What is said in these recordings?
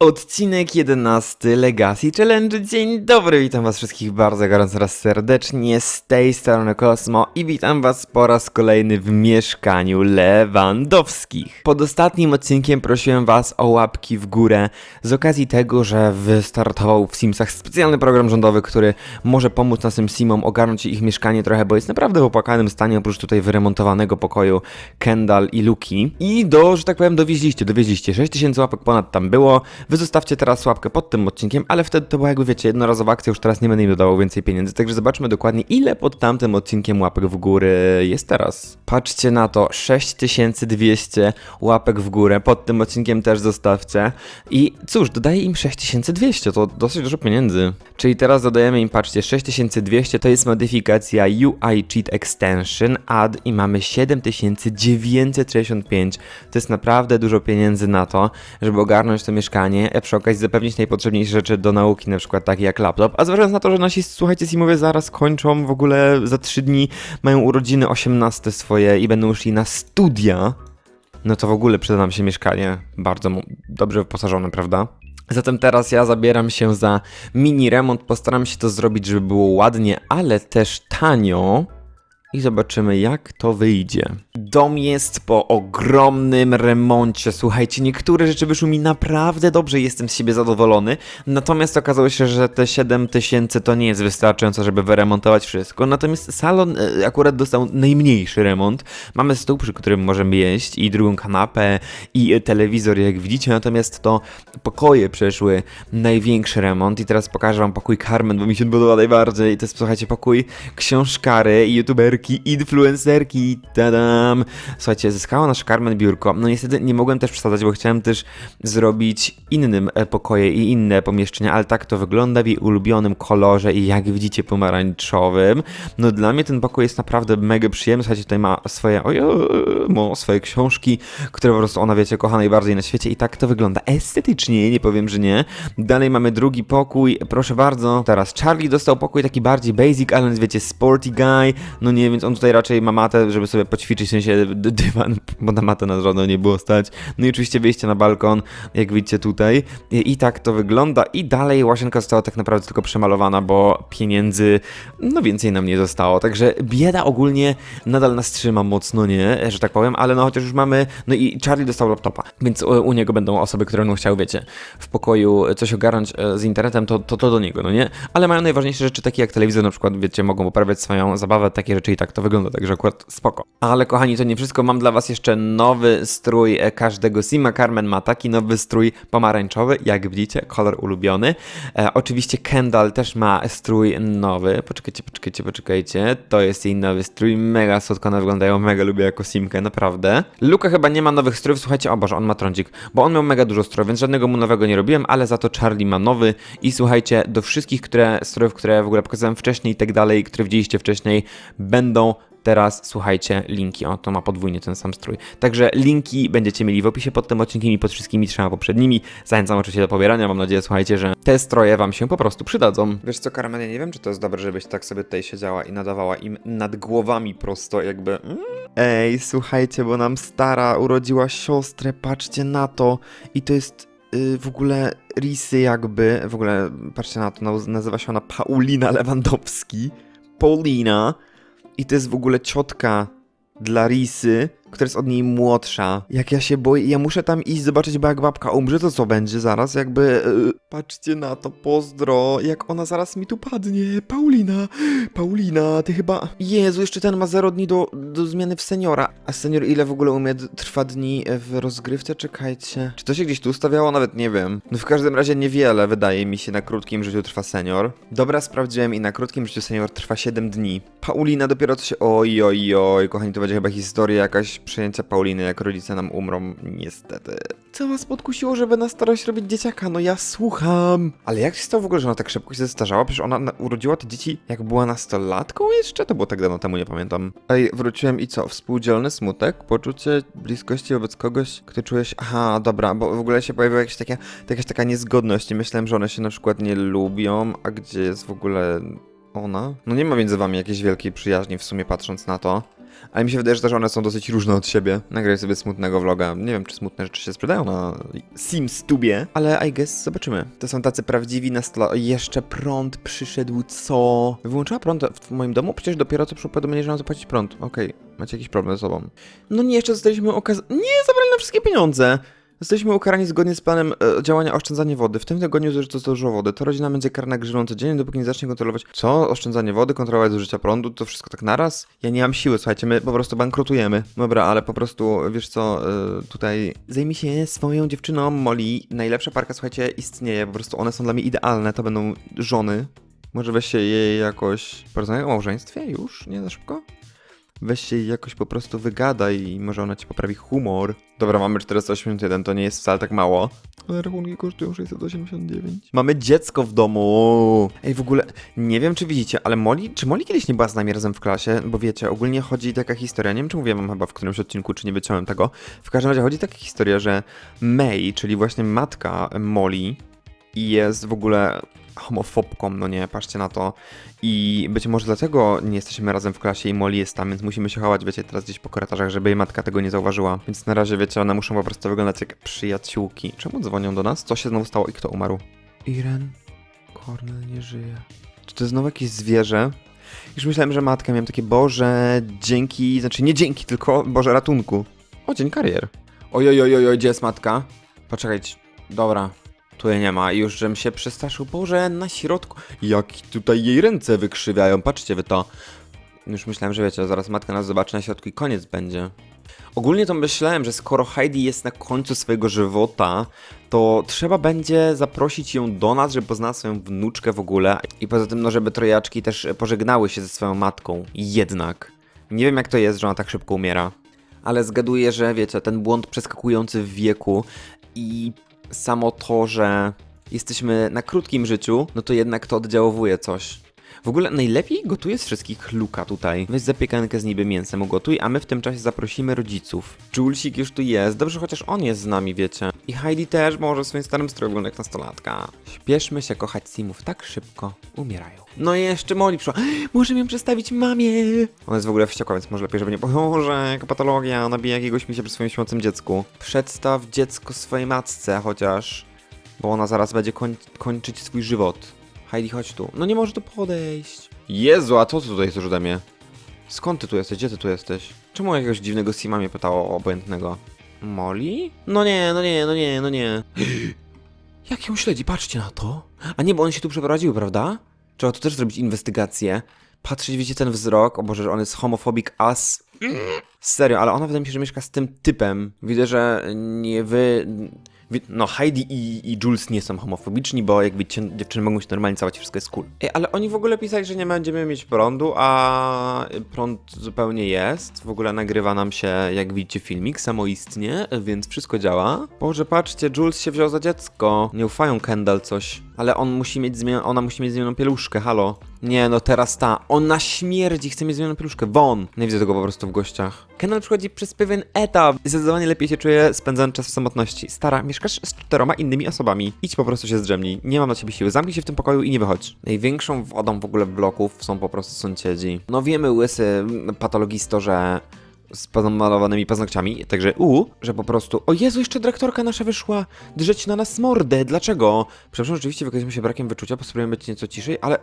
Odcinek 11 Legacy Challenge. Dzień dobry, witam was wszystkich bardzo gorąco raz serdecznie z tej strony Kosmo i witam was po raz kolejny w mieszkaniu Lewandowskich. Pod ostatnim odcinkiem prosiłem was o łapki w górę z okazji tego, że wystartował w Simsach specjalny program rządowy, który może pomóc naszym Simom ogarnąć ich mieszkanie trochę, bo jest naprawdę w opłakanym stanie, oprócz tutaj wyremontowanego pokoju Kendall i Luki. I do, że tak powiem, dowieźliście, dowieźliście. 6000 łapek ponad tam było. Wy zostawcie teraz łapkę pod tym odcinkiem, ale wtedy to była jakby wiecie, jednorazowa akcja, już teraz nie będę im dodawał więcej pieniędzy, także zobaczmy dokładnie ile pod tamtym odcinkiem łapek w górę jest teraz. Patrzcie na to, 6200 łapek w górę, pod tym odcinkiem też zostawcie. I cóż, dodaję im 6200, to dosyć dużo pieniędzy. Czyli teraz dodajemy im, patrzcie, 6200 to jest modyfikacja UI Cheat Extension, add i mamy 7965. To jest naprawdę dużo pieniędzy na to, żeby ogarnąć to mieszkanie, a przy okazji zapewnić najpotrzebniejsze rzeczy do nauki, na przykład takie jak laptop. A zważając na to, że nasi, słuchajcie, Simowie zaraz kończą, w ogóle za 3 dni mają urodziny 18 swoje i będą szli na studia, no to w ogóle przyda nam się mieszkanie bardzo dobrze wyposażone, prawda? Zatem teraz ja zabieram się za mini remont. Postaram się to zrobić, żeby było ładnie, ale też tanio. I zobaczymy, jak to wyjdzie. Dom jest po ogromnym remoncie. Słuchajcie, niektóre rzeczy wyszły mi naprawdę dobrze i jestem z siebie zadowolony. Natomiast okazało się, że te 7000 to nie jest wystarczająco, żeby wyremontować wszystko. Natomiast salon e, akurat dostał najmniejszy remont. Mamy stół, przy którym możemy jeść, i drugą kanapę, i e, telewizor, jak widzicie. Natomiast to pokoje przeszły największy remont. I teraz pokażę wam pokój Carmen, bo mi się podoba najbardziej. To jest, słuchajcie, pokój książkary, youtuberki, influencerki. Tadam! Słuchajcie, zyskała nasz Carmen biurko. No niestety nie mogłem też przesadzać, bo chciałem też zrobić innym e, pokoje i inne pomieszczenia, ale tak to wygląda w jej ulubionym kolorze i jak widzicie pomarańczowym. No dla mnie ten pokój jest naprawdę mega przyjemny. Słuchajcie, tutaj ma swoje, oj, ma swoje książki, które po prostu ona, wiecie, kocha najbardziej na świecie i tak to wygląda estetycznie, nie powiem, że nie. Dalej mamy drugi pokój, proszę bardzo. Teraz Charlie dostał pokój taki bardziej basic, ale wiecie, sporty guy, no nie, więc on tutaj raczej ma matę, żeby sobie poćwiczyć, w sensie dywan, bo na matę na żadną nie było stać. No i oczywiście wyjście na balkon, jak widzicie tutaj. I, I tak to wygląda. I dalej łazienka została tak naprawdę tylko przemalowana, bo pieniędzy, no więcej nam nie zostało. Także bieda ogólnie nadal nas trzyma mocno, nie, że tak powiem, ale no chociaż już mamy, no i Charlie dostał laptopa, więc u, u niego będą osoby, które będą chciały, wiecie, w pokoju coś ogarnąć e, z internetem, to, to to do niego, no nie? Ale mają najważniejsze rzeczy, takie jak telewizor na przykład, wiecie, mogą poprawiać swoją zabawę, takie rzeczy tak to wygląda, także akurat spoko. Ale kochani, to nie wszystko, mam dla was jeszcze nowy strój e, każdego Sima. Carmen ma taki nowy strój pomarańczowy, jak widzicie, kolor ulubiony. E, oczywiście Kendall też ma strój nowy. Poczekajcie, poczekajcie, poczekajcie. To jest jej nowy strój, mega słodko one wyglądają, mega lubię jako Simkę, naprawdę. Luka chyba nie ma nowych strójów, słuchajcie, o Boże, on ma trądzik, bo on miał mega dużo strójów, więc żadnego mu nowego nie robiłem, ale za to Charlie ma nowy i słuchajcie, do wszystkich które, strojów, które w ogóle pokazałem wcześniej i tak dalej, które widzieliście wcześniej, będą Teraz słuchajcie, linki. O, to ma podwójnie ten sam strój. Także linki będziecie mieli w opisie pod tym odcinkiem i pod wszystkimi trzema poprzednimi. Zachęcam oczywiście do pobierania. Mam nadzieję, słuchajcie, że te stroje wam się po prostu przydadzą. Wiesz co, Carmen, ja nie wiem, czy to jest dobre, żebyś tak sobie tutaj siedziała i nadawała im nad głowami prosto, jakby. Mm. Ej, słuchajcie, bo nam stara urodziła siostrę, patrzcie na to. I to jest y, w ogóle Risy jakby, w ogóle patrzcie na to, naz- nazywa się ona Paulina Lewandowski. Paulina. I to jest w ogóle ciotka dla Risy, która jest od niej młodsza. Jak ja się boję, ja muszę tam iść zobaczyć, bo jak babka umrze, to co będzie zaraz? Jakby. Yy, patrzcie na to, pozdro, jak ona zaraz mi tu padnie. Paulina, Paulina, ty chyba. Jezu, jeszcze ten ma 0 dni do, do zmiany w seniora. A senior ile w ogóle umie trwa dni w rozgrywce? Czekajcie. Czy to się gdzieś tu ustawiało? Nawet nie wiem. No w każdym razie niewiele, wydaje mi się, na krótkim życiu trwa senior. Dobra, sprawdziłem i na krótkim życiu senior trwa 7 dni. Paulina dopiero co się. Oj, oj, oj, kochani, to będzie chyba historia jakaś przejęcia Pauliny, jak rodzice nam umrą. Niestety. Co was podkusiło, żeby na starość robić dzieciaka? No ja słucham. Ale jak się stało w ogóle, że ona tak szybko się zestarzała? Przecież ona na- urodziła te dzieci, jak była nastolatką jeszcze? To było tak dawno temu, nie pamiętam. Ej, wróciłem i co? Współdzielny smutek? Poczucie bliskości wobec kogoś, kto czujesz... Aha, dobra, bo w ogóle się pojawiła jakaś taka, jakaś taka niezgodność i myślałem, że one się na przykład nie lubią, a gdzie jest w ogóle ona? No nie ma między wami jakiejś wielkiej przyjaźni w sumie patrząc na to. Ale mi się wydaje, że też one są dosyć różne od siebie. Nagraj sobie smutnego vloga. Nie wiem, czy smutne rzeczy się sprzedają na SimsTubie, ale I guess zobaczymy. To są tacy prawdziwi nastolatek. Jeszcze prąd przyszedł, co? Wyłączyła prąd w moim domu? Przecież dopiero co powiadomienie, że mam zapłacić prąd. Okej, macie jakiś problem ze sobą. No nie, jeszcze zostaliśmy okaz... Nie, zabrali nam wszystkie pieniądze! Jesteśmy ukarani zgodnie z planem e, działania oszczędzanie wody. W tym tygodniu zużyto za dużo wody. To rodzina będzie karna grzywą codziennie, dopóki nie zacznie kontrolować. Co? Oszczędzanie wody, kontrolować zużycia prądu? To wszystko tak naraz? Ja nie mam siły, słuchajcie, my po prostu bankrutujemy. Dobra, ale po prostu, wiesz co, e, tutaj zajmij się swoją dziewczyną, Molly. Najlepsza parka, słuchajcie, istnieje. Po prostu one są dla mnie idealne. To będą żony. Może weź się jej jakoś... Porozmawiaj o małżeństwie? Już? Nie za szybko? Weź się jej jakoś po prostu wygadaj i może ona ci poprawi humor. Dobra, mamy 481, to nie jest wcale tak mało. Ale rachunki kosztują 689. Mamy dziecko w domu. Ej, w ogóle nie wiem, czy widzicie, ale Molly, czy Molly kiedyś nie była z nami razem w klasie? Bo wiecie, ogólnie chodzi taka historia, nie wiem, czy mówiłem wam chyba w którymś odcinku, czy nie wyciąłem tego. W każdym razie chodzi taka historia, że May, czyli właśnie matka Molly, jest w ogóle homofobką, no nie, patrzcie na to. I być może dlatego nie jesteśmy razem w klasie i Molly jest tam, więc musimy się chować, wiecie, teraz gdzieś po korytarzach, żeby jej matka tego nie zauważyła. Więc na razie, wiecie, one muszą po prostu wyglądać jak przyjaciółki. Czemu dzwonią do nas? Co się znowu stało i kto umarł? Iren. Cornel nie żyje. Czy to jest znowu jakieś zwierzę? Już myślałem, że matka, miałem takie, Boże, dzięki, znaczy nie dzięki, tylko Boże ratunku. O, dzień karier. Oj, oj, oj, oj, oj, gdzie jest matka? Poczekajcie, dobra, tu jej nie ma. Już żem się przestraszył. Boże, na środku. Jak tutaj jej ręce wykrzywiają. Patrzcie wy to. Już myślałem, że wiecie, zaraz matka nas zobaczy na środku i koniec będzie. Ogólnie to myślałem, że skoro Heidi jest na końcu swojego żywota, to trzeba będzie zaprosić ją do nas, żeby poznała swoją wnuczkę w ogóle. I poza tym, no, żeby trojaczki też pożegnały się ze swoją matką. Jednak. Nie wiem, jak to jest, że ona tak szybko umiera. Ale zgaduję, że wiecie, ten błąd przeskakujący w wieku i samo to, że jesteśmy na krótkim życiu, no to jednak to oddziałowuje coś. W ogóle najlepiej gotuje z wszystkich Luka tutaj. Weź zapiekankę z niby mięsem ugotuj, a my w tym czasie zaprosimy rodziców. Julesik już tu jest, dobrze chociaż on jest z nami, wiecie. I Heidi też może w swoim starym stroju wygląda jak nastolatka. Śpieszmy się kochać Simów tak szybko, umierają. No i jeszcze Molly przyszła. Może ją przedstawić mamie. Ona jest w ogóle wściekła, więc może lepiej, żeby nie... Boże, jaka patologia, ona bije jakiegoś misia przy swoim śpiącym dziecku. Przedstaw dziecko swojej matce chociaż, bo ona zaraz będzie koń kończyć swój żywot. Heidi, chodź tu. No nie może tu podejść. Jezu, a co ty tutaj chcesz ode mnie? Skąd ty tu jesteś? Gdzie ty tu jesteś? Czemu jakiegoś dziwnego Sima mnie pytało o obojętnego? Molly? No nie, no nie, no nie, no nie. Jak ją śledzi? Patrzcie na to. A nie, bo on się tu przeprowadził, prawda? Trzeba tu też zrobić inwestygację. Patrzeć, widzicie ten wzrok? O Boże, że on jest homophobic as... Serio, ale ona wydaje mi się, że mieszka z tym typem. Widzę, że nie wy... No, Heidi i, i Jules nie są homofobiczni, bo jak widzicie, dziewczyny mogą się normalnie całować, wszystko jest cool. Ej, ale oni w ogóle pisali, że nie będziemy mieć prądu, a prąd zupełnie jest. W ogóle nagrywa nam się, jak widzicie, filmik samoistnie, więc wszystko działa. Boże, patrzcie, Jules się wziął za dziecko. Nie ufają Kendall coś. Ale on musi mieć zmien- ona musi mieć zmienioną pieluszkę, halo. Nie, no teraz ta. Ona śmierdzi, chce mieć zmienioną pieluszkę. Won! Nie widzę tego po prostu w gościach. Kendall przychodzi przez pewien etap. Zdecydowanie lepiej się czuje spędzając czas w samotności. Stara, mieszkasz z czteroma innymi osobami. Idź po prostu się zdrzemnij. Nie mam na ciebie siły. Zamknij się w tym pokoju i nie wychodź. Największą wodą w ogóle bloków są po prostu sąsiedzi. No wiemy, łysy mm, patologisto, że z pomalowanymi paznokciami, także u, że po prostu, o Jezu, jeszcze dyrektorka nasza wyszła drzeć na nas mordę, dlaczego? Przepraszam, rzeczywiście wykazujemy się brakiem wyczucia, pospróbujemy być nieco ciszej, ale...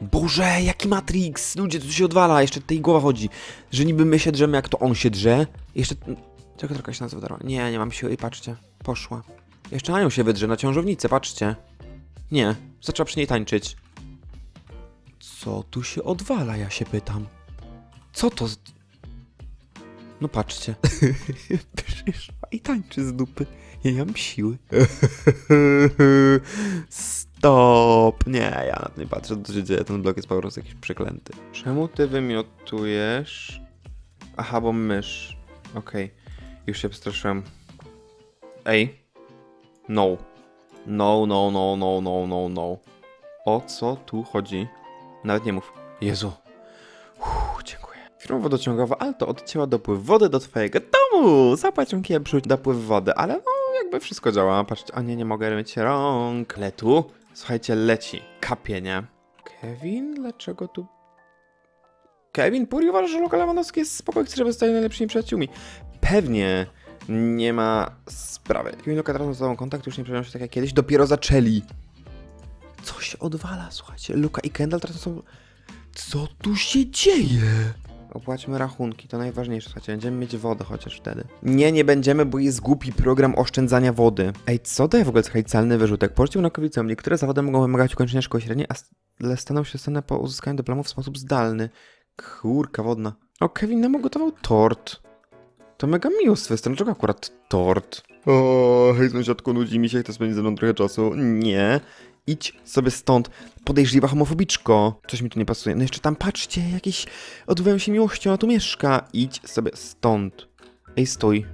Boże, jaki Matrix! Ludzie, tu się odwala, jeszcze tutaj głowa chodzi, że niby my się drzemy, jak to on się drze. Jeszcze... Dyrektorka się nazywa darła. Nie, nie mam siły i patrzcie, poszła. Jeszcze Anią się wydrze na ciążownicę, patrzcie. Nie, zaczęła przy niej tańczyć. Co tu się odwala, ja się pytam. Co to... z- no patrzcie. Przyszła i tańczy z dupy. Ja nie mam siły. Stop. Nie, ja na to nie patrzę, co się dzieje. Ten blok jest po prostu jakiś przeklęty. Czemu ty wymiotujesz? Aha, bo mysz. Okej. Już się przestraszyłem. Ej. No. No, no, no, no, no, no, no. O co tu chodzi? Nawet nie mów. Jezu. Uff, dziękuję. Firma wodociągowa Alto odcięła dopływ wody do twojego domu. Zapłać ją kieprzy dopływ wody, ale no jakby wszystko działa. Patrzcie, a nie, nie mogę myć rąk. Ale tu, słuchajcie, leci. Kapie, nie? Kevin, dlaczego tu... Kevin Puri uważa, że Luka Lewandowski jest spoko i chce, żeby zostali najlepszymi przyjaciółmi. Pewnie nie ma sprawy. Luka teraz sobą kontakt, już nie przejął się tak jak kiedyś, dopiero zaczęli. Co się odwala, słuchajcie, Luka i Kendall teraz są... Co tu się dzieje? Opłaćmy rachunki, to najważniejsze, słuchajcie, będziemy mieć wodę chociaż wtedy. Nie, nie będziemy, bo jest głupi program oszczędzania wody. Ej, co daje w ogóle taki calny wyrzutek? Poczcił naukowicom, niektóre zawody mogą wymagać ukończenia szkoły średniej, a ale staną się stane po uzyskaniu dyplomu w sposób zdalny. Kurka wodna. O, Kevin nam ugotował tort. To mega miło z twojej dlaczego akurat tort? O, hej sąsiadku, nudzi mi się, chcę spędzić ze mną trochę czasu. Nie. Idź sobie stąd, podejrzliwa homofobiczko. Coś mi tu nie pasuje. No jeszcze tam, patrzcie, jakieś odbywają się miłości, ona tu mieszka. Idź sobie stąd. Ej, stój.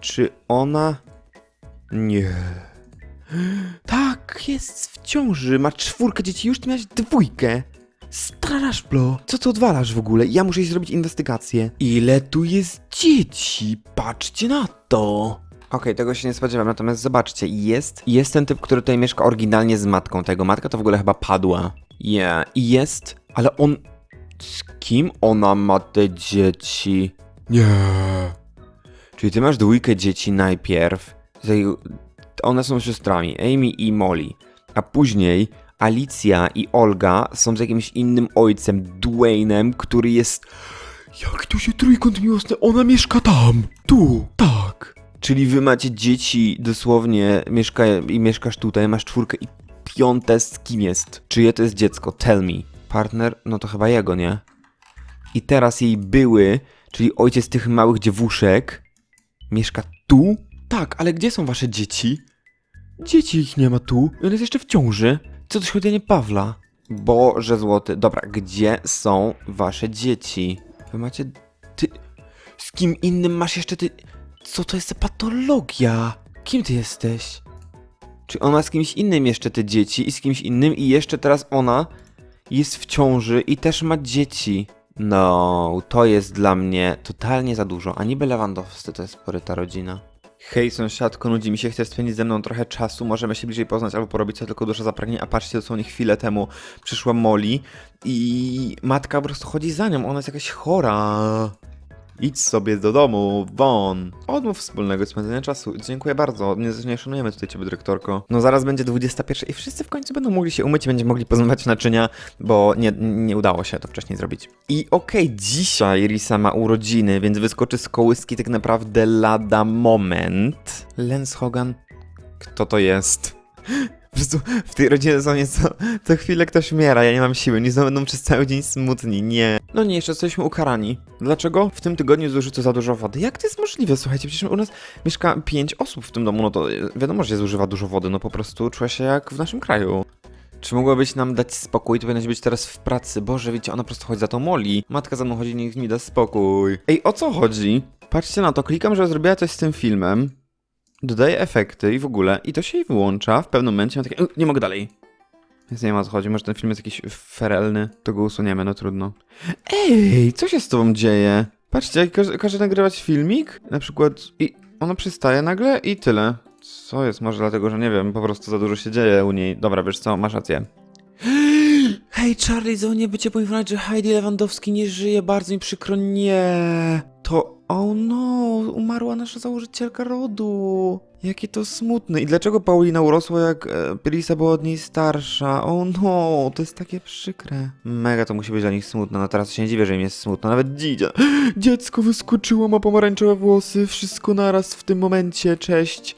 Czy ona... Nie. Tak, jest w ciąży, ma czwórkę dzieci, już ty miałeś dwójkę. Starasz, blo. Co ty odwalasz w ogóle? Ja muszę iść zrobić inwestygację. Ile tu jest dzieci? Patrzcie na to. Okej, tego się nie spodziewam, natomiast zobaczcie, jest, jest ten typ, który tutaj mieszka oryginalnie z matką. Tego matka to w ogóle chyba padła. Yeah, i jest, ale on... Z kim ona ma te dzieci? Nie. Czyli ty masz dwójkę dzieci najpierw. One są siostrami, Amy i Molly. A później Alicja i Olga są z jakimś innym ojcem, Dwaynem, który jest... Jak tu się trójkąt miłosny? Ona mieszka tam! Tu! Tak! Czyli wy macie dzieci dosłownie mieszka i mieszkasz tutaj, masz czwórkę i piąte z kim jest? Czyje to jest dziecko? Tell me. Partner? No to chyba jego, nie? I teraz jej były, czyli ojciec tych małych dziewuszek, mieszka tu? Tak, ale gdzie są wasze dzieci? Dzieci ich nie ma tu. On jest jeszcze w ciąży. Co to świętenie Pawla? Boże złoty. Dobra, gdzie są wasze dzieci? Wy macie... Ty... Z kim innym masz jeszcze ty... Co to jest za patologia? Kim ty jesteś? Czy ona z kimś innym jeszcze te dzieci i z kimś innym i jeszcze teraz ona jest w ciąży i też ma dzieci? No, to jest dla mnie totalnie za dużo. A niby Lewandowscy to jest poryta rodzina. Hej sąsiadko, nudzi mi się, chcesz spędzić ze mną trochę czasu, możemy się bliżej poznać albo porobić co tylko dusza zapragnie, a patrzcie, dosłownie chwilę temu przyszła Molly i matka po prostu chodzi za nią, ona jest jakaś chora. Idź sobie do domu, won. Odmów wspólnego spędzenia czasu. Dziękuję bardzo, nie, nie szanujemy tutaj ciebie, dyrektorko. No zaraz będzie 21 i wszyscy w końcu będą mogli się umyć i będziemy mogli pozmywać naczynia, bo nie, nie udało się to wcześniej zrobić. I okej, dzisiaj Risa ma urodziny, więc wyskoczy z kołyski tak naprawdę lada moment. Lens Hogan. Kto to jest? Po prostu w tej rodzinie są nieco, co chwilę ktoś umiera, ja nie mam siły, nie będą przez cały dzień smutni, nie. No nie, jeszcze jesteśmy ukarani. Dlaczego? W tym tygodniu zużyto za dużo wody. Jak to jest możliwe? Słuchajcie, przecież u nas mieszka 5 osób w tym domu, no to wiadomo, że zużywa dużo wody, no po prostu czuję się jak w naszym kraju. Czy mogłabyś nam dać spokój? Ty powinnaś być teraz w pracy. Boże, wiecie, ona po prostu chodzi za tą Moli. Matka za mną chodzi, niech mi da spokój. Ej, o co chodzi? Patrzcie na to, klikam, że zrobiła coś z tym filmem. Dodaję efekty i w ogóle, i to się jej wyłącza. W pewnym momencie mam takie, "U, nie mogę dalej. Więc nie wiem o co chodzi, może ten film jest jakiś ferelny, to go usuniemy, no trudno. Ej, co się z tobą dzieje? Patrzcie, jak każe, każe nagrywać filmik, na przykład, i ona przestaje nagle i tyle. Co jest? Może dlatego, że nie wiem, po prostu za dużo się dzieje u niej. Dobra, wiesz co, masz rację. Hej, Charlie, za nie bycie poinformować, że Heidi Lewandowski nie żyje, bardzo mi przykro, nie. To, oh no, umarła nasza założycielka rodu. Jakie to smutne. I dlaczego Paulina urosła, jak e, Pelisa była od niej starsza? O no, to jest takie przykre. Mega to musi być dla nich smutne. No teraz się nie dziwię, że im jest smutno. Nawet dzidzia. Dziecko wyskoczyło, ma pomarańczowe włosy, wszystko naraz w tym momencie, cześć.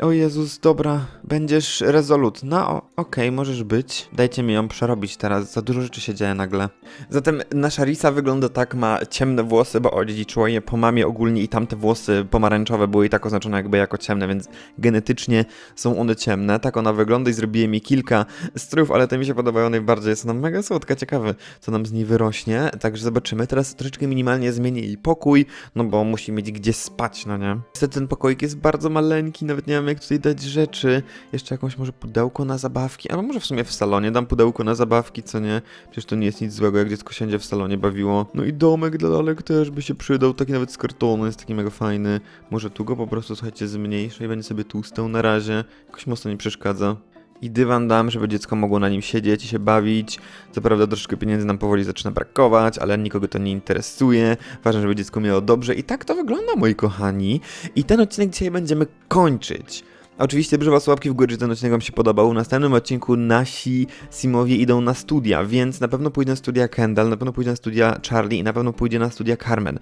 O Jezus, dobra, będziesz rezolutna? Okej, możesz być. Dajcie mi ją przerobić teraz, za dużo rzeczy się dzieje nagle. Zatem nasza Risa wygląda tak, ma ciemne włosy, bo odziedziczyła je po mamie ogólnie i tamte włosy pomarańczowe były i tak oznaczone jakby jako ciemne, więc genetycznie są one ciemne. Tak ona wygląda i zrobiłem mi kilka strójów, ale te mi się podobają najbardziej. Jest ona mega słodka, ciekawy, co nam z niej wyrośnie. Także zobaczymy. Teraz troszeczkę minimalnie zmienię jej pokój, no bo musi mieć gdzie spać, no nie? Niestety ten pokoik jest bardzo maleńki, nawet nie wiem jak tutaj dać rzeczy. Jeszcze jakąś może pudełko na zabawki, albo może w sumie w salonie dam pudełko na zabawki, co nie? Przecież to nie jest nic złego, jak dziecko siądzie w salonie bawiło. No i domek dla lalek też by się przydał, taki nawet z kartonu, jest taki mega fajny. Może tu go po prostu, słuchajcie, zmniejszę i będzie sobie tu stał na razie. Jakoś mocno nie przeszkadza. I dywan dam, żeby dziecko mogło na nim siedzieć i się bawić. Co prawda troszkę pieniędzy nam powoli zaczyna brakować, ale nikogo to nie interesuje. Ważne, żeby dziecko miało dobrze i tak to wygląda, moi kochani. I ten odcinek dzisiaj będziemy kończyć. Oczywiście brzę was łapki w górę, że ten odcinek wam się podobał. W następnym odcinku nasi Simowie idą na studia, więc na pewno pójdzie na studia Kendall, na pewno pójdzie na studia Charlie i na pewno pójdzie na studia Carmen.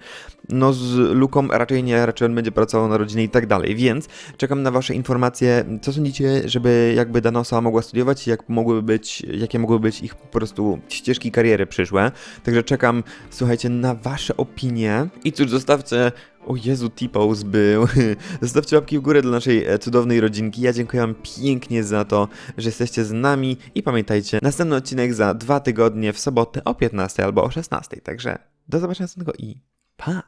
No z Luką raczej nie, raczej on będzie pracował na rodzinie i tak dalej, więc czekam na wasze informacje, co sądzicie, żeby jakby dana osoba mogła studiować i jak mogłyby być, jakie mogłyby być ich po prostu ścieżki kariery przyszłe. Także czekam, słuchajcie, na wasze opinie i cóż, zostawcie o Jezu, T-Pose był. Zostawcie łapki w górę dla naszej e, cudownej rodzinki. Ja dziękuję Wam pięknie za to, że jesteście z nami. I pamiętajcie, następny odcinek za dwa tygodnie w sobotę o 15 albo o 16. Także do zobaczenia następnego i pa!